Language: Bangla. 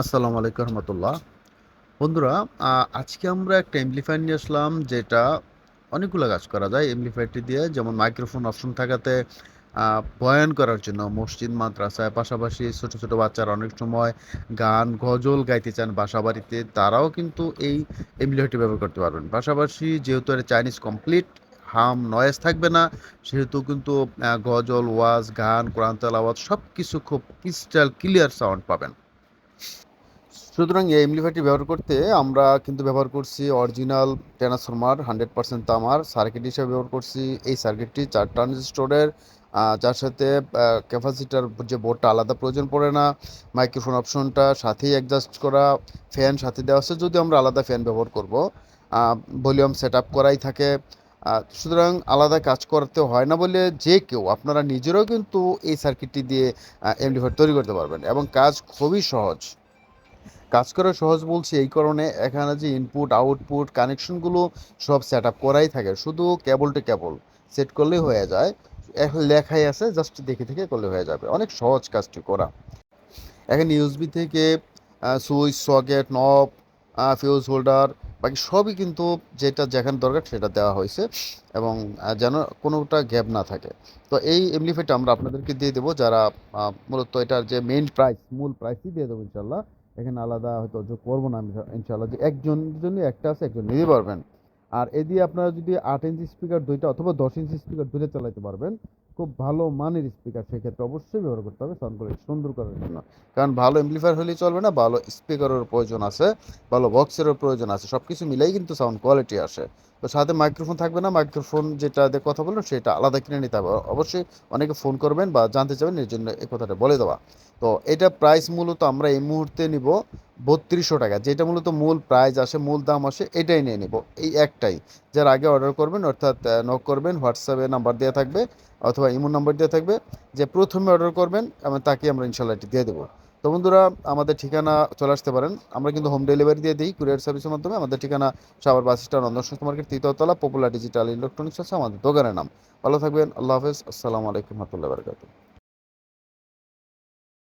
আসসালামু আলাইকুম রহমতুল্লাহ। বন্ধুরা আজকে আমরা একটা এমপ্লিফায়ার নিয়ে আসলাম যেটা অনেকগুলো কাজ করা যায়। এমপ্লিফায়ারটি দিয়ে যেমন মাইক্রোফোন অপশন থাকাতে বয়ান করার জন্য মসজিদ, মাদ্রাসায়, পাশাপাশি ছোট ছোট বাচ্চারা অনেক সময় গান, গজল গাইতে চান বাসা বাড়িতে তারাও কিন্তু এই এমপ্লিফায়ারটি ব্যবহার করতে পারবেন। পাশাপাশি যেহেতু এটা চাইনিজ কমপ্লিট হাম নয়েজ থাকবে না, সেহেতু কিন্তু গজল, ওয়াজ, গান, কোরআন, তেলাওয়াত সব কিছু খুব ক্রিস্টাল ক্লিয়ার সাউন্ড পাবেন। সুতরাং এই এমপ্লিফায়ারটি ব্যবহার করতে আমরা কিন্তু ব্যবহার করছি অরিজিনাল ট্রান্সফরমার হান্ড্রেড পার্সেন্ট তামার সার্কিট হিসেবে ব্যবহার করছি। এই সার্কিটটি চার ট্রানজিস্টরের যার সাথে ক্যাপাসিটার যে বোর্ডটা আলাদা প্রয়োজন পড়ে না। মাইক্রোফোন অপশনটা সাথেই অ্যাডজাস্ট করা ফ্যান সাথে দেওয়া আছে। যদি আমরা আলাদা ফ্যান ব্যবহার করব ভলিউম সেট আপ করাই থাকে। সুতরাং আলাদা কাজ করতে হয় না বলে যে কেউ, আপনারা নিজেরাও কিন্তু এই সার্কিটটি দিয়ে এমপ্লিফায়ার তৈরি করতে পারবেন এবং কাজ খুবই সহজ। কাজ করা সহজ বলছি এই কারণে এখানে যে ইনপুট আউটপুট কানেকশনগুলো সব সেট আপ করাই থাকে। শুধু কেবল টু কেবল সেট করলেই হয়ে যায়। এখন লেখাই আছে জাস্ট দেখে থেকে করলে হয়ে যাবে। অনেক সহজ কাজটি করা। এখানে ইউএসবি থেকে switch socket knob fuse holder বাকি সবই কিন্তু যেটা যেখানে দরকার সেটা দেওয়া হয়েছে এবং যেন কোনোটা গ্যাপ না থাকে। তো এই এমলিফেটটা আমরা আপনাদেরকে দিয়ে দেবো, যারা মূলত এটার যে মেইন প্রাইস মূল প্রাইসই দিয়ে দেবো ইনশাল্লাহ এখানে আলাদা হয়তো করব না আমি ইনশাল্লাহ যে একজন জন্য একটা আছে, একজন নিতে পারবেন। আর এ দিয়ে আপনারা যদি আট ইঞ্চি স্পিকার দুইটা অথবা দশ ইঞ্চি স্পিকার দুইটা চালাতে পারবেন, খুব ভালো মানের স্পিকার সেক্ষেত্রে অবশ্যই ব্যবহার করতে হবে সাউন্ড কোয়ালিটি সুন্দর করার জন্য কারণ ভালো এমপ্লিফায়ার হলেই চলবে না, ভালো স্পিকারের প্রয়োজন আছে, ভালো বক্সেরও প্রয়োজন আছে সব কিছু মিলাই কিন্তু সাউন্ড কোয়ালিটি আসে। তো সাথে মাইক্রোফোন থাকবে না মাইক্রোফোন যেটা দিয়ে কথা বলল সেটা আলাদা কিনে নিতে হবে। অবশ্যই অনেকে ফোন করবেন বা জানতে চাবেন এর জন্য এই কথাটা বলে দেওয়া। তো এটা প্রাইস মূলত আমরা এই মুহূর্তে নিব বত্রিশশো টাকা। যেটা মূলত মূল প্রাইস আসে, মূল দাম আসে, এটাই নিয়ে নেব। এই একটাই। যার আগে অর্ডার করবেন, অর্থাৎ নক করবেন হোয়াটসঅ্যাপে নাম্বার দেওয়া থাকবে অথবা ইমো নাম্বার দেওয়া থাকবে, যে প্রথমে অর্ডার করবেন তাকে আমরা ইনশাল্লাহ এটি দিয়ে দেবো। তো বন্ধুরা, আমাদের ঠিকানা চলে আসতে পারেন। আমরা কিন্তু হোম ডেলিভারি দিয়ে দিই কুরিয়ার সার্ভিসের মাধ্যমে। আমাদের ঠিকানা সাবার বাস স্ট্যান্ড অন্দর মার্কেট তৃতীয়তলা পপুলার ডিজিটাল ইলেকট্রনিক্স আছে, আমাদের দোকানের নাম। ভালো থাকবেন, আল্লাহ হাফেজ। আসসালামু আলাইকুম রহমতুল্লাহ বারকাতুহ।